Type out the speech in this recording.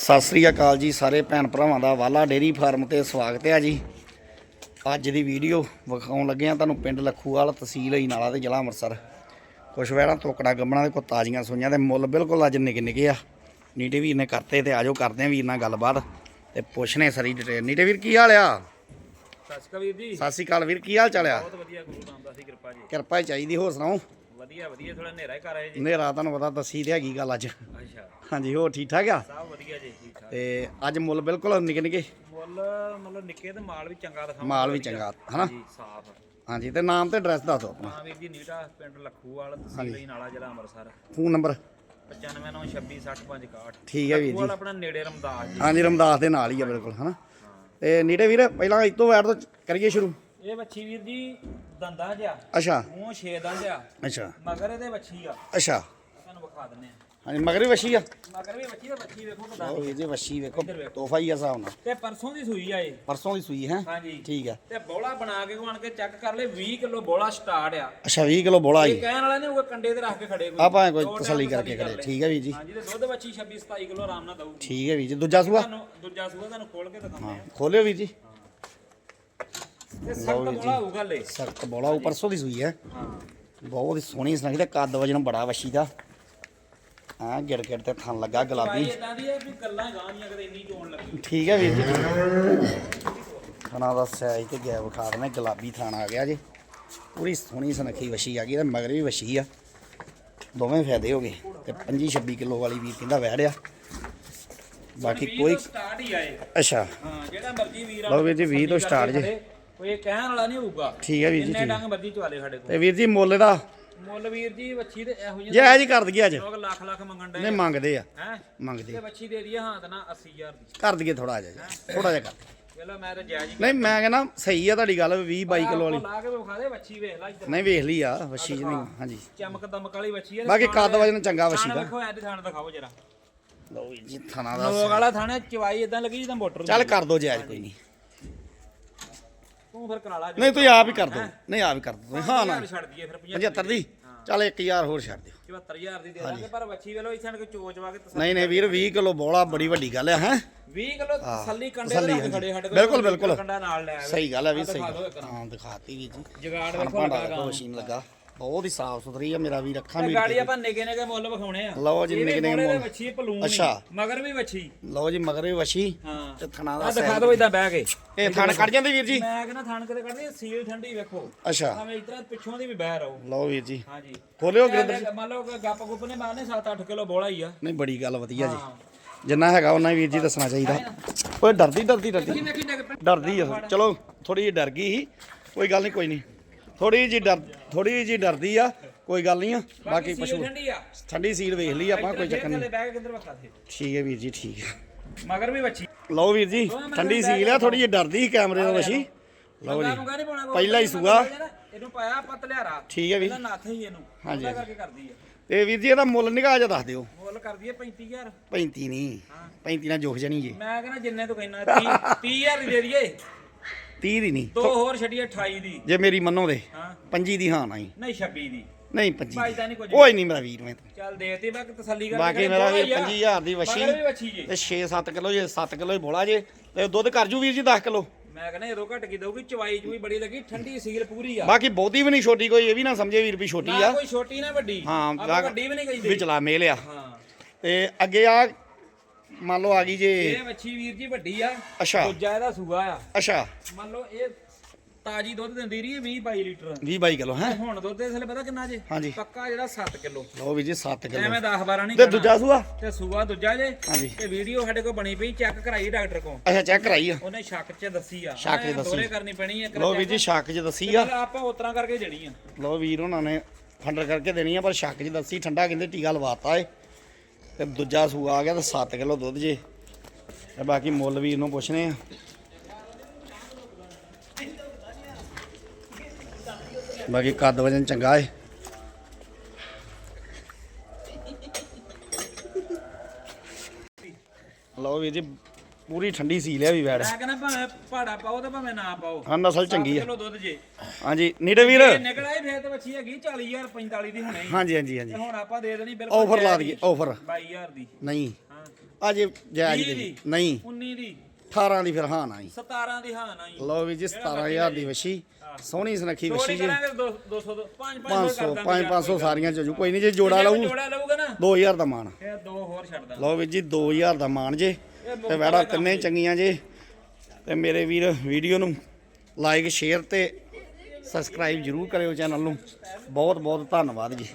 ਸਤਿ ਸ੍ਰੀ ਅਕਾਲ ਜੀ ਸਾਰੇ ਭੈਣ ਭਰਾਵਾਂ ਦਾ ਵਾਲਾ ਡੇਰੀ ਫਾਰਮ ਤੇ ਸਵਾਗਤ ਹੈ ਜੀ। ਅੱਜ ਦੀ ਵੀਡੀਓ ਵਿਖਾਉਣ ਲੱਗੇ ਆ ਤੁਹਾਨੂੰ ਪਿੰਡ ਲੱਖੂਵਾਲ ਤਹਿਸੀਲ ਹੀਨਾਲਾ ਤੇ ਜ਼ਿਲ੍ਹਾ ਅੰਮ੍ਰਿਤਸਰ। ਕੁਛ ਵੈਰਾਂ ਤੋਕੜਾ ਗੱਬਣਾ ਦੇ ਕੋ ਤਾਜ਼ੀਆਂ ਸੂਈਆਂ ਤੇ ਮੁੱਲ ਬਿਲਕੁਲ ਅੱਜ ਨਿੱਕੇ ਨਿੱਕੇ ਆ। ਨੀਟੇ ਵੀਰ ਨੇ ਕਰਤੇ ਤੇ ਆਜੋ ਕਰਦੇ ਆ ਵੀਰ ਨਾਲ ਗੱਲਬਾਤ ਤੇ ਪੁੱਛਨੇ ਸਾਰੀ ਡਿਟੇਲ ਨੀਟੇ ਵੀਰ ਕੀ ਹਾਲ ਆ? ਸਤਿ ਸ਼੍ਰੀ ਅਕਾਲ ਵੀਰ ਜੀ। ਸਤਿ ਸ੍ਰੀ ਅਕਾਲ ਵੀਰ ਕੀ ਹਾਲ ਚਾਲ ਆ? ਬਹੁਤ ਵਧੀਆ ਗੁਰੂ ਨਾਨਕ ਦੀ ਕਿਰਪਾ ਜੀ। ਕਿਰਪਾ ਹੀ ਚਾਹੀਦੀ ਹੋਰ ਸੁਣਾਓ? ਵਧੀਆ ਵਧੀਆ ਥੋੜਾ ਹਨੇਰਾ ਹੀ ਕਰ ਆਏ ਜੀ। ਹਨੇਰਾ ਤੁਹਾਨੂੰ ਪਤਾ ਦੱਸੀ ਤੇ ਹੈਗੀ ਗੱਲ ਅੱਜ। ਅੱਛਾ। ਹਾਂਜੀ ਹੋਰ ਠੀਕ ਠਾਕ ਆ? ਸਭ ਵਧੀਆ ਜੀ ਠੀਕ ਠਾਕ। ਤੇ ਅੱਜ ਮੁੱਲ ਬਿਲਕੁਲ ਨਿੱਕੇ ਨਿੱਕੇ? ਮੁੱਲ ਮਤਲਬ ਨਿੱਕੇ ਤੇ ਮਾਲ ਵੀ ਚੰਗਾ ਦਿਖਾਉਂਦਾ ਮਾਲ ਵੀ ਚੰਗਾ ਹਨਾ? ਜੀ ਸਾਫ਼। ਹਾਂਜੀ ਤੇ ਨਾਮ ਤੇ ਐਡਰੈਸ ਦੱਸ ਦਿਓ ਆਪਣਾ। ਹਾਂ ਵੀਰ ਜੀ ਨੀਟਾ ਪਿੰਡ ਲੱਖੂਵਾਲ ਤਹਿਸੀਲ ਨਾਲਾ ਜ਼ਿਲ੍ਹਾ ਅੰਮ੍ਰਿਤਸਰ। Phone number? 9596266561 ਠੀਕ ਹੈ ਵੀਰ ਜੀ। ਆਪਣਾ ਨੇੜੇ ਰਮਦਾਸ ਜੀ। ਹਾਂਜੀ ਰਮਦਾਸ ਦੇ ਨਾਲ ਹੀ ਆ ਬਿਲਕੁਲ ਹਨਾ? ਤੇ ਨੀਟੇ ਵੀਰ ਪਹਿਲਾਂ ਇਸ ਤੋਂ ਤੋਂ ਕਰੀਏ ਸ਼ੁਰੂ। ਇਹ ਵੱਛੀ ਵੀਰ ਜੀ ਦੰਦਾਂ ਜਿਆ ਅੱਛਾ। ਮੂੰਹ ਛੇ ਦੰਦ ਆ। ਅੱਛਾ। ਮਗਰ ਇਹਦੇ ਵੱਛੀ ਆ। ਅੱਛਾ। ਤੁਹਾਨੂੰ ਵਿਖਾ ਦਿੰਨੇ ਆ। ਹਾਂਜੀ ਮਗਰ ਵੀ ਵਸ਼ੀ ਆ? ਮਗਰ ਵੀ ਵੱਛੀ ਤੇ ਵੱਛੀ ਵੇਖੋ ਕਿਦਾਂ ਉਹ ਜੀ ਵਸ਼ੀ ਵੇਖੋ। ਤੋਹਫਾ ਹੀ ਆ ਹਿਸਾਬ ਨਾਲ। ਤੇ ਪਰਸੋਂ ਦੀ ਸੂਈ ਆ ਇਹ। ਪਰਸੋਂ ਦੀ ਸੂਈ ਹੈ? ਹਾਂਜੀ। ਠੀਕ ਆ। ਤੇ ਬੋਲਾ ਬਣਾ ਕੇ ਕੋਣ ਕੇ ਚੈੱਕ ਕਰ ਲੈ 20 ਕਿਲੋ ਬੋਲਾ ਸਟਾਰਟ ਆ। ਅੱਛਾ 20 ਕਿਲੋ ਬੋਲਾ ਇਹ ਕਹਿਣ ਵਾਲਾ ਨਹੀਂ ਉਹ ਕੰਡੇ ਤੇ ਰੱਖ ਕੇ ਖੜੇ ਕੋਈ। ਆਪਾਂ ਕੋਈ ਦੋ ਤਸੱਲੀ ਕਰਕੇ ਕਰ ਕਰੇ ਲੈ। ਠੀਕ ਹੈ ਵੀਰ ਜੀ। ਹਾਂਜੀ ਤੇ ਦੁੱਧ ਬੱਚੀ 26 27 ਕਿਲੋ ਆਰਾਮ ਨਾਲ ਦਊਗੀ। ਠੀਕ ਹੈ ਵੀਰ ਜੀ। ਦੂਜਾ ਸੂਆ? ਤੁਹਾਨੂੰ ਦੂਜਾ ਸੂਆ ਤੁਹਾਨੂੰ ਖੋਲ ਕੇ ਦਿਖਾਉਂਦੇ ਆ। ਖੋਲਿਓ ਵੀਰ ਜੀ। ਸਖਤ ਬੋਲਾ ਹੋਊਗਾ ਲੈ। ਸਖਤ ਬੋਲਾ ਉਹ ਪਰਸੋਂ ਦੀ ਸੂਈ ਹੈ। ਹਾਂ। ਬਹੁਤ ਹੀ ਸੋਹਣੀ ਸੁਣਾਈ ਤੇ ਕੱਦ ਵਜਨ ਬੜਾ ਵਸ਼ੀ ਦਾ। ਆ ਗਿੜ ਗਿੜ ਤੇ ਥਣ ਲੱਗਾ ਭਾਈ ਗੁਲਾਬੀ ਇਦਾਂ ਦੀ ਹੈ ਵੀ ਗੱਲਾਂ ਗਾਂ ਦੀਆਂ ਕਦੇ ਇੰਨੀ ਚੋਣ ਲੱਗੀ। ਠੀਕ ਹੈ ਵੀਰ ਜੀ। ਥਣਾ ਦਾ ਸਾਈਜ਼ ਤੇ ਗਿਆ ਵਿਖਾ ਦਨੇ ਗੁਲਾਬੀ ਥਾਣ ਆ ਗਿਆ ਜੀ। ਪੂਰੀ ਸੋਹਣੀ ਸੁਨੱਖੀ ਵਸ਼ੀ ਆ ਗਈ ਤੇ ਮਗਰ ਵੀ ਵਸ਼ੀ ਆ। ਦੋਵੇਂ ਫਾਇਦੇ ਹੋ ਗਏ। ਤੇ 25 26 ਕਿਲੋ ਵਾਲੀ ਵੀਰ ਕਹਿੰਦਾ ਵਹਿ ਆ ਬਾਕੀ ਕੋਈ ਸਟਾਰਟ ਹੀ ਆਏ। ਅੱਛਾ। ਹਾਂ ਜਿਹੜਾ ਮਰਜ਼ੀ ਵੀਰ ਲਓ ਵੀਰ ਜੀ, 20 ਤੋਂ start ਜੀ। ਕੋਈ ਕਹਿਣ ਵਾਲਾ ਨਹੀਂ ਹੋਊਗਾ। ਠੀਕ ਹੈ ਵੀਰ ਜੀ ਠੀਕ। ਡੰਗ ਮਰਜ਼ੀ ਚਵਾਲੇ ਸਾਡੇ ਕੋਲ। ਤੇ ਵੀਰ ਜੀ ਮੁੱਲ ਦਾ? ਮੁੱਲ ਵੀਰ ਜੀ ਵੱਛੀ ਤੇ ਇਹੋ ਜੇ ਜਿਹੇ ਇਹ ਜੀ ਕਰ ਦਈਏ ਅੱਜ। ਲੋਕ ਲੱਖ ਲੱਖ ਮੰਗਣ ਨੇ ਦੇ ਮੰਗਦੇ ਆ। ਹੈ? ਮੰਗਦੇ ਤੇ ਆ। ਵੱਛੀ ਦੇ ਦਈਏ ਹਾਂ ਤਾਂ ਨਾ 80000 ਦੀ। ਕਰ ਦਈਏ ਥੋੜਾ ਜਿਹਾ ਥੋੜਾ ਜਿਹਾ ਕਰ ਦਈਏ। ਵੇਲਾ ਮੈਂ ਤਾਂ ਜਾਇਜ਼ ਹੀ ਨਹੀਂ ਮੈਂ ਕਹਿੰਦਾ ਸਹੀ ਆ ਤੁਹਾਡੀ ਗੱਲ 20 22 ਕਿਲੋ ਵਾਲੀ। ਲਾ ਕੇ ਵਿਖਾ ਦੇ ਵੱਛੀ ਵੇਖ ਲੈ ਇੱਧਰ। ਨਹੀਂ ਵੇਖ ਲਈ ਆ ਵਸ਼ੀ ਜੀ ਨਹੀਂ ਹਾਂਜੀ। ਚਮਕ ਦਮਕ ਵਾਲੀ ਵੱਛੀ ਹੈ ਬਾਕੀ ਕੱਦ ਵਜਨ ਚੰਗਾ ਵਸ਼ੀ ਦਾ। ਵੇਖੋ ਐਂ ਥਾਣ ਦਿਖਾਓ ਜਰਾ। ਲਓ ਜੀ ਥਣਾ ਦਾ ਲੋਕ ਵਾਲਾ ਥਾਣੇ ਚਵਾਈ ਇਦਾਂ ਲੱਗੀ ਜਿੱਦਾਂ ਮੋਟਰ ਚੱਲ ਕਰ ਦੋ ਜਾਇਜ਼ ਕੋਈ ਨਹੀਂ। ਤੂੰ ਫਿਰ ਕਰਾ ਲਾ ਨਹੀਂ ਤੁਸੀਂ ਆਪ ਹੀ ਕਰ ਦੋ। ਨਹੀਂ ਆਪ ਹੀ ਕਰ ਦੋ। ਹਾਂ ਨਾ। ਛੱਡ ਦਈਏ ਫਿਰ 75 ਦੀ? ਚੱਲ 1000 ਹੋਰ ਛੱਡ ਦਿਓ। 74000 ਦੀ ਦੇ ਦਾਂਗੇ ਪਰ ਵੱਛੀ ਵੇਲੋ ਇੱਥੇ ਕੋਈ ਚੋਚਵਾ ਕੇ ਤਸੱਲੀ ਨਹੀਂ ਨਹੀਂ ਵੀਰ 20 ਕਿਲੋ ਬੋਲਾ ਬੜੀ ਵੱਡੀ ਗੱਲ ਆ ਹੈ? 20 ਕਿਲੋ ਤਸੱਲੀ ਕੰਡੇ ਹਾਂਜੀ। ਖੜੇ ਸਾਡੇ ਕੋਲ। ਬਿਲਕੁਲ, ਬਿਲਕੁਲ। ਕੰਡਾ ਨਾਲ ਲੈ ਸਹੀ ਗੱਲ ਆ ਵੀ ਸਹੀ ਦਿਓ। ਹਾਂ ਦਿਖਾਤੀ ਵੀਰ ਜੀ। ਜਗਾੜ ਵੇਖੋ ਲੱਗਾ ਮਸ਼ੀਨ ਲੱਗਾ। ਬਹੁਤ ਹੀ ਸਾਫ਼ ਸੁਥਰੀ ਆ ਮੇਰਾ ਵੀਰ ਅੱਖਾਂ ਵੀ ਗਾੜੀ ਆਪਾਂ ਨਿੱਕੇ ਨਿੱਕੇ ਮੁੱਲ ਵਿਖਾਉਣੇ ਆ। ਲਓ ਜੀ, ਵੀ ਨਿੱਕੇ ਨਿੱਕੇ ਮੁੱਲ। ਵੱਛੀ ਪਲੂਣ ਅੱਛਾ। ਮਗਰ ਵੀ ਵੱਛੀ। ਲਓ ਜੀ ਮਗਰ ਵੀ ਵਸ਼ੀ ਹਾਂ। ਤੇ ਥਣਾ ਦਾ ਦਿਖਾ ਦਿਓ ਇਦਾਂ ਬਹਿ ਕੇ। ਇਹ ਥਣ ਕੱਢ ਜਾਂਦੇ ਵੀਰ ਜੀ? ਮੈਂ ਕਹਿੰਦਾ ਥਾਣ ਕਿਤੇ ਕੱਢਦੀ ਸੀਲ ਠੰਡੀ ਵੇਖੋ। ਅੱਛਾ। ਭਾਵੇਂ ਇਤਰਾ ਪਿੱਛੋਂ ਦੀ ਵੀ ਬਹਿ ਰਹੋ। ਲਓ ਵੀਰ ਜੀ। ਹਾਂਜੀ। ਖੋਲਿਓ ਇਹ ਗ੍ਰਿੰਦਰ ਮੰਨ ਲਓ ਗੱਪ ਗੁੱਪ ਨੇ ਮਾਰਨੇ 7-8 ਕਿਲੋ ਬੋਲਾ ਹੀ ਆ। ਨਹੀਂ ਬੜੀ ਗੱਲ ਵਧੀਆ ਜੀ। ਹਾਂ। ਜਿੰਨਾ ਹੈਗਾ ਉਹਨਾਂ ਹੀ ਵੀਰ ਜੀ ਦੱਸਣਾ ਚਾਹੀਦਾ। ਓਏ ਡਰਦੀ ਡਰਦੀ ਡਰਦੀ। ਡਰਦੀ ਆ। ਚਲੋ ਥੋੜੀ ਜਿਹੀ ਡਰ ਗਈ ਸੀ। ਕੋਈ ਗੱਲ ਨਹੀਂ ਕੋਈ ਨਹੀਂ। ਥੋੜੀ ਜਿਹੀ ਡਰ ਥੋੜੀ ਜਿਹੀ ਡਰਦੀ ਆ ਕੋਈ ਗੱਲ ਨਹੀਂ ਆ ਬਾਕੀ ਪਸ਼ੂ ਠੰਡੀ ਆ। ਠੰਡੀ ਸੀਲ ਵੇਖ ਲਈ ਆਪਾਂ ਕੋਈ ਚੱਕਰ ਨਹੀਂ। ਠੀਕ ਹੈ ਵੀਰ ਜੀ ਠੀਕ ਹੈ ਮਗਰ ਵੀ ਵੱਛੀ। ਲਓ ਵੀਰ ਜੀ ਠੰਡੀ ਸੀਲ ਆ ਥੋੜੀ ਜਿਹੀ ਡਰਦੀ ਕੈਮਰੇ ਤੋਂ ਵਸ਼ੀ ਲਓ। ਜੀ ਕਹਿੰਦੇ ਪਹਿਲਾ ਹੀ ਸੂਆ। ਇਹਨੂੰ ਪਾਇਆ ਆਪਾਂ ਤਲਿਆਰਾ। ਠੀਕ ਹੈ ਵੀਰ। ਇਹਦਾ ਨੱਥ ਹੀ ਇਹਨੂੰ। ਹਾਂਜੀ, ਉਹਦਾ ਕਰਕੇ ਕਰਦੀ ਆ। ਤੇ ਵੀਰ ਜੀ ਇਹਦਾ ਮੁੱਲ ਨਿਗਾਹ ਜਾ ਦੱਸ ਦਿਓ। ਮੁੱਲ ਕਰਦੀ ਆ 35000 35 ਨਹੀਂ। 35 ਨਾਲ ਜੋਖ ਜਾਣੀ ਜੀ। ਮੈਂ ਕਹਿੰਦਾ ਜਿੰਨੇ ਤੂੰ 30 30000 ਦੀ ਦੇ ਦਈਏ। 30 ਦੀ ਨਹੀਂ। ਦੋ ਹੋਰ ਛੱਡੀਏ 28 ਦੀ। ਜੇ ਮੇਰੀ ਮੰਨੋ ਦੇ ਹਾਂ। 25 ਦੀ ਹਾਂ ਨਹੀਂ ਨਹੀਂ 26 ਦੀ। ਨਹੀਂ 25 ਭਾਈ ਤਾਂ ਨਹੀਂ ਕੁਝ ਕੋਈ ਨਹੀਂ ਮੇਰਾ ਵੀਰ ਮੈਂ ਤਾਂ। ਚੱਲ ਦੇਤੀ ਬਾਕੀ ਤਸੱਲੀ ਕਰ ਬਾਕੀ ਮੇਰਾ ਵੀਰ 25000 ਦੀ ਵਸ਼ੀ ਮਗਰ ਵੀ ਵੱਛੀ ਜੀ। ਤੇ 6-7 ਕਿਲੋ ਜੇ 7 ਕਿਲੋ ਹੀ ਬੋਲਾ ਜੇ। ਤੇ ਦੁੱਧ ਕਰ ਜੂ ਵੀਰ ਜੀ 10 ਕਿਲੋ। ਮੈਂ ਕਹਿੰਦਾ ਇਹਦੋਂ ਘਟ ਕੀ ਦਊਗੀ ਚਵਾਈ ਚੂਈ ਬੜੀ ਲੱਗੀ ਠੰਡੀ ਸੀਲ ਪੂਰੀ ਆ। ਬਾਕੀ ਬਹੁਤੀ ਵੀ ਨਹੀਂ ਛੋਟੀ ਕੋਈ ਇਹ ਵੀ ਨਾ ਸਮਝੇ ਵੀਰ ਵੀ ਛੋਟੀ ਨਾ ਆ। ਕੋਈ ਛੋਟੀ ਨਾ ਵੱਡੀ। ਹਾਂ ਆਪਾਂ ਵੱਡੀ ਵੀ ਨਹੀਂ ਕਹਿੰਦੇ। ਵੀ ਚਲਾ ਮੇਲ ਆ। ਹਾਂ। ਤੇ ਅੱਗੇ ਆ ਮੰਨ ਲਓ ਆ ਗਈ ਜੇ। ਇਹ ਵੱਛੀ ਵੀਰ ਜੀ ਵੱਡੀ ਆ। ਅੱਛਾ। ਦੂਜਾ ਇਹਦਾ ਸੂਆ ਆ। ਅੱਛਾ। ਮੰਨ ਲਓ ਇਹ ਤਾਜੀ ਦੁੱਧ ਦਿੰਦੀ ਰਹੀ ਹੈ 20 22 ਲੀਟਰ। 20 22 ਕਿਲੋ ਹੈ? ਹੁਣ ਦੁੱਧ ਇਸ ਵੇਲੇ ਪਤਾ ਕਿੰਨਾ ਜੇ? ਹਾਂਜੀ। ਪੱਕਾ ਜਿਹੜਾ 7 ਕਿਲੋ। ਲਓ ਵੀਰ ਜੀ 7 ਕਿਲੋ। ਐਵੇਂ 10 12 ਨਹੀਂ ਤੇ ਕਰਨਾ। ਦੂਜਾ ਸੂਆ? ਤੇ ਸੂਆ ਦੂਜਾ ਜੇ। ਹਾਂਜੀ। ਤੇ ਵੀਡੀਓ ਸਾਡੇ ਕੋਲ ਬਣੀ ਪਈ ਚੈੱਕ ਕਰਾਈ ਡਾਕਟਰ ਕੋਲ। ਅੱਛਾ ਚੈੱਕ ਕਰਾਈ ਆ। ਉਹਨੇ ਸ਼ੱਕ 'ਚ ਦੱਸੀ ਆ। ਸ਼ੱਕ 'ਚ ਐਂ ਦੱਸੀ। ਦੋਹਰੇ ਕਰਨੀ ਪੈਣੀ ਹੈ ਲਓ ਵੀਰ ਜੀ ਸ਼ੱਕ 'ਚ ਦੱਸੀ ਆ। ਆਪਾਂ ਉਤਰਾ ਕਰਕੇ ਦੇਣੀ ਆ। ਲਓ ਵੀਰ ਉਹਨਾਂ ਨੇ ਫੰਡਰ ਕਰਕੇ ਦੇਣੀ ਆ ਪਰ ਸ਼ੱਕ 'ਚ ਦੱਸੀ ਠੰਡਾ ਕਹਿੰਦੇ ਟੀਕਾ ਲਵਾਤਾ ਏ। ਤੇ ਦੂਜਾ ਸੂਆ ਆ ਗਿਆ ਤੇ 7 ਕਿਲੋ ਦੁੱਧ ਜੇ। ਤੇ ਬਾਕੀ ਮੁੱਲ ਵੀਰ ਨੂੰ ਪੁੱਛਣੇ ਆ। ਬਾਕੀ ਕੱਦ ਵਜਨ ਚੰਗਾ ਏ। ਲਓ ਵੀਰ ਜੀ ਪੂਰੀ ਠੰਡੀ ਸੀ ਲਿਆ ਵੀ ਵੈੜ ਮੈਂ ਕਹਿੰਦਾ ਭਾਵੇਂ ਪਹਾੜਾ ਪਾਓ ਤੇ ਭਾਵੇਂ ਨਾ ਪਾਓ। ਹਾਂ ਨਸਲ ਚੰਗੀ ਆ। ਕਿਲੋ ਦੁੱਧ ਜੇ। ਹਾਂਜੀ ਨੀਟੇ ਵੀਰ। ਇਹ ਨਿਕਲ ਫੇਰ ਤੇ ਵੱਛੀ ਹੈਗੀ 40000 45 ਦੀ ਹੁਣੇ। ਹੀ ਹਾਂਜੀ ਹਾਂਜੀ ਹਾਂਜੀ। ਤੇ ਹੁਣ ਆਪਾਂ ਦੇ ਦੇਣੀ ਬਿਲਕੁਲ ਆਫਰ ਲਾ ਦਈਏ ਆਫਰ 22000 ਦੀ। ਨਹੀਂ। ਹਾਂ। ਅਜੇ ਜਾਇਜ਼ ਵੀਹ ਦੀ। ਨਹੀਂ। 19 ਦੀ। 18 ਦੀ ਫਿਰ ਹਾਂ ਨਾ ਜੀ 17 ਦੀ ਹਾਂ ਨਾ ਜੀ ਲਓ ਵੀ ਜੀ 17000 ਦੀ ਵਸ਼ੀ ਸੋਹਣੀ ਸੁਨੱਖੀ ਵਸ਼ੀ ਜੀ। ਕਰਾਂਗੇ 200 5 500 5 500 ਸਾਰੀਆਂ ਚ ਜੂ ਕੋਈ ਨਹੀਂ ਜੇ ਜੋੜਾ ਲਊ। ਜੋੜਾ ਲਊਗਾ ਨਾ। 2000 ਦਾ ਮਾਣ ਇਹ ਦੋ ਹੋਰ ਛੱਡ ਦਾਂ ਲਓ ਵੀ ਜੀ 2000 ਦਾ ਮਾਣ ਜੇ। ਤੇ ਵੈੜਾ ਤਿੰਨੇ ਚੰਗੀਆਂ ਜੀ। ਤੇ ਮੇਰੇ ਵੀਰ ਵੀਡੀਓ ਨੂੰ ਲਾਈਕ ਸ਼ੇਅਰ ਤੇ ਸਬਸਕ੍ਰਾਈਬ ਜਰੂਰ ਕਰਿਓ ਚੈਨਲ ਨੂੰ। ਬਹੁਤ ਬਹੁਤ ਧੰਨਵਾਦ ਜੀ।